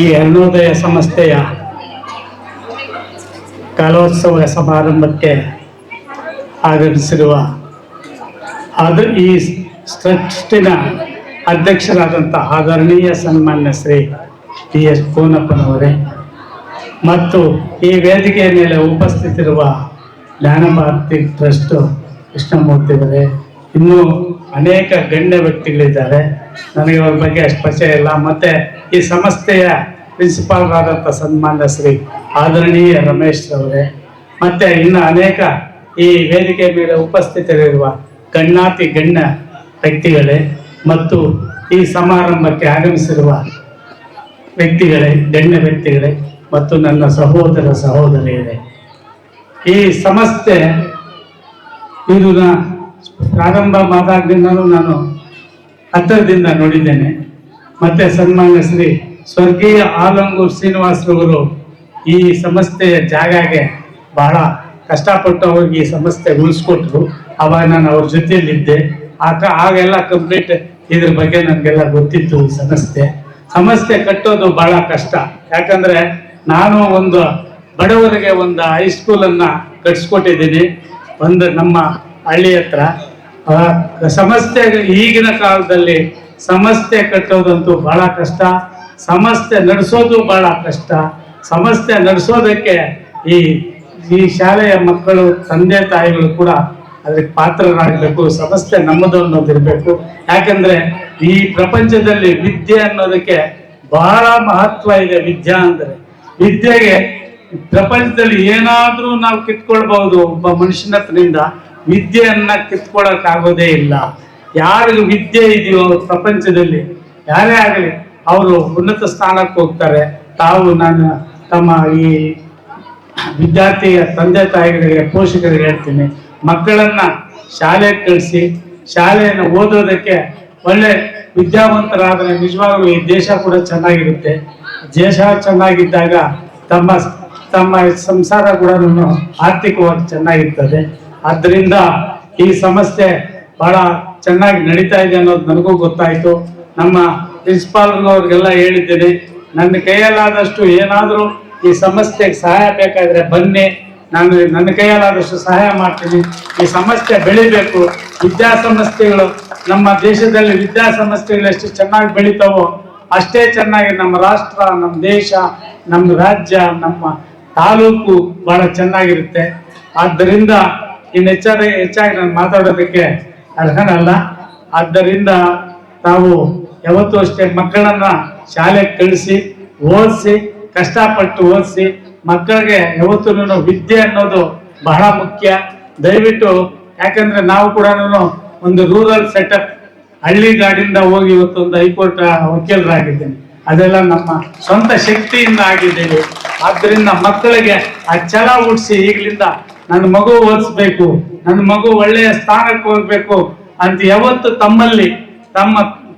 ಈ ಅರುಣೋದಯ ಸಂಸ್ಥೆಯ ಕಲೋತ್ಸವ ಸಮಾರಂಭಕ್ಕೆ ಆಗಮಿಸಿರುವ ಅದು ಈ ಟ್ರಸ್ಟಿನ ಅಧ್ಯಕ್ಷರಾದಂಥ ಆದರಣೀಯ ಸನ್ಮಾನ್ಯ ಶ್ರೀ ಟಿ ಎಸ್ ಪೂನಪ್ಪನವರೇ ಮತ್ತು ಈ ವೇದಿಕೆಯ ಮೇಲೆ ಉಪಸ್ಥಿತಿರುವ ಜ್ಞಾನಭಾರತಿ ಟ್ರಸ್ಟ್ ಕೃಷ್ಣಮೂರ್ತಿಯವರೇ ಇನ್ನೂ ಅನೇಕ ಗಣ್ಯ ವ್ಯಕ್ತಿಗಳಿದ್ದಾರೆ. ನನಗೆ ಅವ್ರ ಬಗ್ಗೆ ಅಷ್ಟು ಪರಿಚಯ ಇಲ್ಲ. ಮತ್ತೆ ಈ ಸಂಸ್ಥೆಯ ಪ್ರಿನ್ಸಿಪಾಲ್ರಾದಂಥ ಸನ್ಮಾನ್ಯ ಶ್ರೀ ಆದರಣೀಯ ರಮೇಶ್ ಅವರೇ ಮತ್ತೆ ಇನ್ನು ಅನೇಕ ಈ ವೇದಿಕೆ ಮೇಲೆ ಉಪಸ್ಥಿತರಿರುವ ಗಣ್ಯಾತಿ ಗಣ್ಯ ವ್ಯಕ್ತಿಗಳೇ ಮತ್ತು ಈ ಸಮಾರಂಭಕ್ಕೆ ಆಗಮಿಸಿರುವ ವ್ಯಕ್ತಿಗಳೇ, ಗಣ್ಯ ವ್ಯಕ್ತಿಗಳೇ ಮತ್ತು ನನ್ನ ಸಹೋದರ ಸಹೋದರಿಯರೇ. ಈ ಸಂಸ್ಥೆ ಇದು ಪ್ರಾರಂಭ ಮಾದಾಗ್ದಿಂದಲೂ ನಾನು ಹತ್ತಿರದಿಂದ ನೋಡಿದ್ದೇನೆ. ಮತ್ತೆ ಸನ್ಮಾನ್ಯ ಶ್ರೀ ಸ್ವರ್ಗೀಯ ಆಲಂಗೂರ್ ಶ್ರೀನಿವಾಸರವರು ಈ ಸಂಸ್ಥೆಯ ಜಾಗಗೆ ಬಹಳ ಕಷ್ಟಪಟ್ಟು ಅವ್ರಿಗೆ ಈ ಸಂಸ್ಥೆ ಉಳಿಸ್ಕೊಟ್ರು. ಅವಾಗ ನಾನು ಅವ್ರ ಜೊತೆಯಲ್ಲಿದ್ದೆ. ಆಗ ಆಗೆಲ್ಲ ಕಂಪ್ಲೀಟ್ ಇದ್ರ ಬಗ್ಗೆ ನನಗೆಲ್ಲ ಗೊತ್ತಿತ್ತು ಈ ಸಂಸ್ಥೆ ಸಂಸ್ಥೆ ಕಟ್ಟೋದು ಬಹಳ ಕಷ್ಟ. ಯಾಕಂದ್ರೆ ನಾನು ಒಂದು ಬಡವರಿಗೆ ಒಂದು ಹೈಸ್ಕೂಲನ್ನು ಕಟ್ಸ್ಕೊಟ್ಟಿದ್ದೀನಿ. ಒಂದು ನಮ್ಮ ಹಳ್ಳಿ ಹತ್ರ. ಸಂಸ್ಥೆ ಈಗಿನ ಕಾಲದಲ್ಲಿ ಸಂಸ್ಥೆ ಕಟ್ಟೋದಂತೂ ಬಹಳ ಕಷ್ಟ. ಸಂಸ್ಥೆ ನಡೆಸೋದು ಬಹಳ ಕಷ್ಟ. ಸಮಸ್ಯೆ ನಡೆಸೋದಕ್ಕೆ ಈ ಈ ಶಾಲೆಯ ಮಕ್ಕಳು, ತಂದೆ, ತಾಯಿಗಳು ಕೂಡ ಅದಕ್ಕೆ ಪಾತ್ರರಾಗಬೇಕು. ಸಮಸ್ಯೆ ನಮ್ಮದು ಅನ್ನೋದಿರಬೇಕು ಯಾಕಂದ್ರೆ ಈ ಪ್ರಪಂಚದಲ್ಲಿ ವಿದ್ಯೆ ಅನ್ನೋದಕ್ಕೆ ಬಹಳ ಮಹತ್ವ ಇದೆ ವಿದ್ಯಾ ಅಂದ್ರೆ. ವಿದ್ಯೆಗೆ ಪ್ರಪಂಚದಲ್ಲಿ ಏನಾದರೂ ನಾವು ಕಿತ್ಕೊಳ್ಬಹುದು ಒಬ್ಬ ಮನುಷ್ಯನ ಹತ್ರದಿಂದ, ವಿದ್ಯೆಯನ್ನ ಕಿತ್ಕೊಳಕ್ ಆಗೋದೇ ಇಲ್ಲ. ಯಾರಿಗೂ ವಿದ್ಯೆ ಇದೆಯೋ ಪ್ರಪಂಚದಲ್ಲಿ, ಯಾರೇ ಆಗಲಿ ಅವರು ಉನ್ನತ ಸ್ಥಾನಕ್ಕೆ ಹೋಗ್ತಾರೆ. ತಾವು ನಾನು ತಮ್ಮ ಈ ವಿದ್ಯಾರ್ಥಿಯ ತಂದೆ ತಾಯಿಗಳಿಗೆ, ಪೋಷಕರಿಗೆ ಹೇಳ್ತೀನಿ. ಮಕ್ಕಳನ್ನ ಶಾಲೆಗೆ ಕಳಿಸಿ, ಶಾಲೆಯನ್ನು ಓದೋದಕ್ಕೆ ಒಳ್ಳೆ ವಿದ್ಯಾವಂತರಾದರೆ ನಿಜವಾಗ್ಲೂ ಈ ದೇಶ ಕೂಡ ಚೆನ್ನಾಗಿರುತ್ತೆ. ದೇಶ ಚೆನ್ನಾಗಿದ್ದಾಗ ತಮ್ಮ ತಮ್ಮ ಸಂಸಾರ ಕೂಡ ಆರ್ಥಿಕವಾಗಿ ಚೆನ್ನಾಗಿರ್ತದೆ. ಆದ್ದರಿಂದ ಈ ಸಮಸ್ಯೆ ಬಹಳ ಚೆನ್ನಾಗಿ ನಡೀತಾ ಇದೆ ಅನ್ನೋದು ನನಗೂ ಗೊತ್ತಾಯಿತು. ನಮ್ಮ ಪ್ರಿನ್ಸಿಪಾಲ್ನವ್ರಿಗೆಲ್ಲ ಹೇಳಿದ್ದೇನೆ. ನನ್ನ ಕೈಯಲ್ಲಾದಷ್ಟು ಏನಾದರೂ ಈ ಸಮಸ್ಯೆಗೆ ಸಹಾಯ ಬೇಕಾದರೆ ಬನ್ನಿ. ನಾನು ನನ್ನ ಕೈಯಲ್ಲಾದಷ್ಟು ಸಹಾಯ ಮಾಡ್ತೀನಿ. ಈ ಸಮಸ್ಯೆ ಬೆಳಿಬೇಕು. ವಿದ್ಯಾಸಂಸ್ಥೆಗಳು ನಮ್ಮ ದೇಶದಲ್ಲಿ ವಿದ್ಯಾ ಸಮಸ್ಯೆಗಳು ಎಷ್ಟು ಚೆನ್ನಾಗಿ ಬೆಳಿತಾವೋ ಅಷ್ಟೇ ಚೆನ್ನಾಗಿ ನಮ್ಮ ರಾಷ್ಟ್ರ, ನಮ್ಮ ದೇಶ, ನಮ್ಮ ರಾಜ್ಯ, ನಮ್ಮ ತಾಲೂಕು ಬಹಳ ಚೆನ್ನಾಗಿರುತ್ತೆ. ಆದ್ದರಿಂದ ಇನ್ನು ಹೆಚ್ಚಾಗಿ ಹೆಚ್ಚಾಗಿ ನಾನು ಮಾತಾಡೋದಕ್ಕೆ ಅರ್ಹನಲ್ಲ. ಆದ್ದರಿಂದ ನಾವು ಯಾವತ್ತೂ ಅಷ್ಟೇ ಮಕ್ಕಳನ್ನ ಶಾಲೆಗೆ ಕಳಿಸಿ, ಓದಿಸಿ, ಕಷ್ಟಪಟ್ಟು ಓದಿಸಿ, ಮಕ್ಕಳಿಗೆ ಯಾವತ್ತೂ ವಿದ್ಯೆ ಅನ್ನೋದು ಬಹಳ ಮುಖ್ಯ. ದಯವಿಟ್ಟು ಯಾಕಂದ್ರೆ ನಾವು ಕೂಡ ಒಂದು ರೂರಲ್ ಸೆಟಪ್ ಹಳ್ಳಿ ಗಾಡಿಯಿಂದ ಹೋಗಿ ಇವತ್ತು ಒಂದು ಹೈಕೋರ್ಟ್ ವಕೀಲರಾಗಿದ್ದೇನೆ. ಅದೆಲ್ಲ ನಮ್ಮ ಸ್ವಂತ ಶಕ್ತಿಯಿಂದ ಆಗಿದ್ದೇವೆ. ಆದ್ದರಿಂದ ಮಕ್ಕಳಿಗೆ ಆ ಛಲ ಹುಟ್ಟಿಸಿ ಈಗಲಿಂದ ನನ್ನ ಮಗು ಓದಿಸ್ಬೇಕು, ನನ್ನ ಮಗು ಒಳ್ಳೆಯ ಸ್ಥಾನಕ್ಕೆ ಹೋಗ್ಬೇಕು ಅಂತ ಯಾವತ್ತು ತಮ್ಮಲ್ಲಿ, ತಮ್ಮ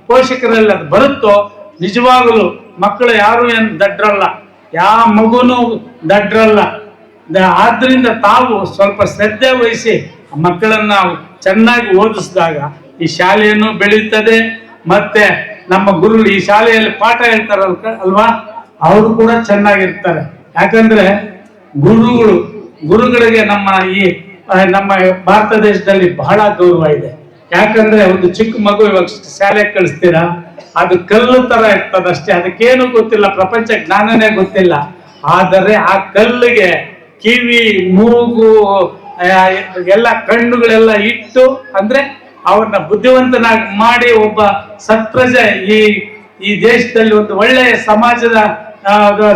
ಪೋಷಕರಲ್ಲಿ ಅದು ಬರುತ್ತೋ ನಿಜವಾಗಲೂ ಮಕ್ಕಳು ಯಾರು ಏನು ದಡ್ರಲ್ಲ. ಯಾವ ಮಗುನು ದಡ್ರಲ್ಲ. ದ- ಆದ್ರಿಂದ ತಾವು ಸ್ವಲ್ಪ ಶ್ರದ್ಧೆ ವಹಿಸಿ ಮಕ್ಕಳನ್ನ ಚೆನ್ನಾಗಿ ಓದಿಸಿದಾಗ ಈ ಶಾಲೆಯನ್ನು ಬೆಳೆಯುತ್ತದೆ ಮತ್ತೆ ನಮ್ಮ ಗುರುಗಳು ಈ ಶಾಲೆಯಲ್ಲಿ ಪಾಠ ಹೇಳ್ತಾರಲ್ಲ ಅಲ್ವಾ? ಅವರು ಕೂಡ ಚೆನ್ನಾಗಿರ್ತಾರೆ. ಯಾಕಂದ್ರೆ ಗುರುಗಳು, ಗುರುಗಳಿಗೆ ನಮ್ಮ ಈ ನಮ್ಮ ಭಾರತ ದೇಶದಲ್ಲಿ ಬಹಳ ಗೌರವ ಇದೆ. ಯಾಕಂದ್ರೆ ಒಂದು ಚಿಕ್ಕ ಮಗು ಇವಾಗ ಶಾಲೆಗೆ ಕಳಿಸ್ತೀರಾ? ಅದು ಕಲ್ಲು ತರ ಇರ್ತದಷ್ಟೇ, ಅದಕ್ಕೇನು ಗೊತ್ತಿಲ್ಲ, ಪ್ರಪಂಚ ಜ್ಞಾನನೇ ಗೊತ್ತಿಲ್ಲ. ಆದರೆ ಆ ಕಲ್ಲಿಗೆ ಕಿವಿ, ಮೂಗು ಎಲ್ಲ ಕಣ್ಣುಗಳೆಲ್ಲ ಇಟ್ಟು, ಅಂದ್ರೆ ಅವ್ರನ್ನ ಬುದ್ಧಿವಂತನಾಗಿ ಮಾಡಿ ಒಬ್ಬ ಸತ್ಪ್ರಜೆ ಈ ಈ ದೇಶದಲ್ಲಿ ಒಂದು ಒಳ್ಳೆಯ ಸಮಾಜದ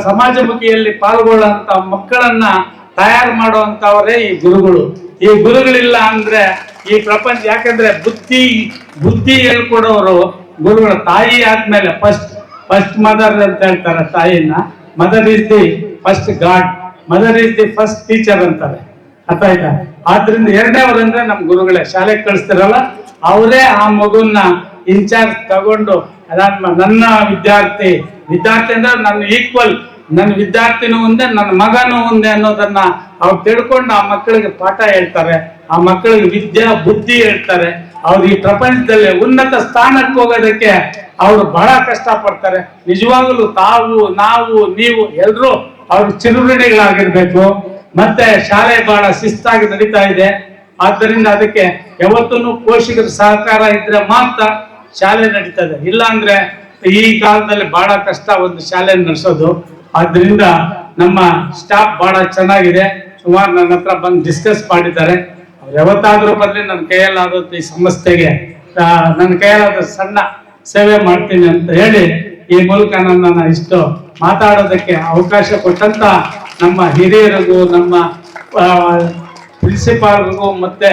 ಸಮಾಜಮುಖಿಯಲ್ಲಿ ಪಾಲ್ಗೊಳ್ಳುವಂತ ಮಕ್ಕಳನ್ನ ತಯಾರು ಮಾಡುವಂತವರೇ ಈ ಗುರುಗಳು. ಈ ಗುರುಗಳಿಲ್ಲ ಅಂದ್ರೆ ಈ ಪ್ರಪಂಚ ಯಾಕಂದ್ರೆ ಬುದ್ಧಿ ಬುದ್ಧಿ ಹೇಳ್ಕೊಡೋರು ಗುರುಗಳ ತಾಯಿ ಆದ್ಮೇಲೆ ಫಸ್ಟ್ ಫಸ್ಟ್ ಮದರ್ ಅಂತ ಹೇಳ್ತಾರೆ ತಾಯಿನ mother is the first god mother is the first teacher ಅಂತಾರೆ. ಅರ್ಥ ಆದ್ರಿಂದ ಎರಡನೇವ್ರು ಅಂದ್ರೆ ನಮ್ ಗುರುಗಳೇ. ಶಾಲೆಗೆ ಕಳಿಸ್ತಿರಲ್ಲ, ಅವರೇ ಆ ಮಗುನ ಇನ್ಚಾರ್ಜ್ ತಗೊಂಡು ನನ್ನ ವಿದ್ಯಾರ್ಥಿ ವಿದ್ಯಾರ್ಥಿ ಅಂದ್ರೆ ನನ್ನ ಈಕ್ವಲ್ ನನ್ನ ವಿದ್ಯಾರ್ಥಿನೂ ಒಂದೇ, ನನ್ನ ಮಗನೂ ಒಂದೇ ಅನ್ನೋದನ್ನ ಅವ್ರು ತಿಳ್ಕೊಂಡು ಆ ಮಕ್ಕಳಿಗೆ ಪಾಠ ಹೇಳ್ತಾರೆ. ಆ ಮಕ್ಕಳಿಗೆ ವಿದ್ಯಾ, ಬುದ್ಧಿ ಹೇಳ್ತಾರೆ ಅವ್ರು ಈ ಪ್ರಪಂಚದಲ್ಲಿ ಉನ್ನತ ಸ್ಥಾನಕ್ಕೆ ಹೋಗೋದಕ್ಕೆ ಅವರು ಬಹಳ ಕಷ್ಟ ಪಡ್ತಾರೆ ನಿಜವಾಗಲೂ ತಾವು, ನಾವು, ನೀವು ಎಲ್ಲರೂ ಅವ್ರ ಚಿರುಋಣಿಗಳಾಗಿರ್ಬೇಕು. ಮತ್ತೆ ಶಾಲೆ ಬಹಳ ಶಿಸ್ತಾಗಿ ನಡೀತಾ ಇದೆ. ಆದ್ದರಿಂದ ಅದಕ್ಕೆ ಯಾವತ್ತೂ ಪೋಷಕರ ಸಹಕಾರ ಇದ್ರೆ ಮಾತ್ರ ಶಾಲೆ ನಡೀತದೆ ಇಲ್ಲ ಅಂದ್ರೆ ಈ ಕಾಲದಲ್ಲಿ ಬಹಳ ಕಷ್ಟ ಒಂದು ಶಾಲೆ ನಡೆಸೋದು. ಆದ್ರಿಂದ ನಮ್ಮ ಸ್ಟಾಫ್ ಬಹಳ ಚೆನ್ನಾಗಿದೆ. ಸುಮಾರು ನನ್ನ ಹತ್ರ ಬಂದು ಡಿಸ್ಕಸ್ ಮಾಡಿದ್ದಾರೆ. ಯಾವತ್ತಾದ್ರೂ ಬರಲಿ ನನ್ನ ಕೈಯಲ್ಲಾದದ್ದು ಈ ಸಂಸ್ಥೆಗೆ. ನನ್ನ ಕೈಯಲ್ಲಾದ ಸಣ್ಣ ಸೇವೆ ಮಾಡ್ತೀನಿ ಅಂತ ಹೇಳಿ ಈ ಮೂಲಕ ನನ್ನ ಇಷ್ಟು ಮಾತಾಡೋದಕ್ಕೆ ಅವಕಾಶ ಕೊಟ್ಟಂತ ನಮ್ಮ ಹಿರಿಯರಿಗೂ, ನಮ್ಮ ಪ್ರಿನ್ಸಿಪಾಲ್ಗೂ ಮತ್ತೆ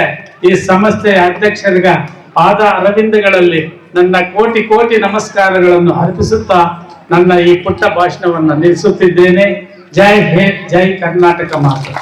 ಈ ಸಂಸ್ಥೆಯ ಅಧ್ಯಕ್ಷರಿಗ ಪಾದ ಅರವಿಂದಗಳಲ್ಲಿ ನನ್ನ ಕೋಟಿ ಕೋಟಿ ನಮಸ್ಕಾರಗಳನ್ನು ಅರ್ಪಿಸುತ್ತಾ ನನ್ನ ಈ ಪುಟ್ಟ ಭಾಷಣವನ್ನು ನಿಲ್ಲಿಸುತ್ತಿದ್ದೇನೆ. ಜೈ ಹೇ ಜೈ ಕರ್ನಾಟಕ ಮಾತು.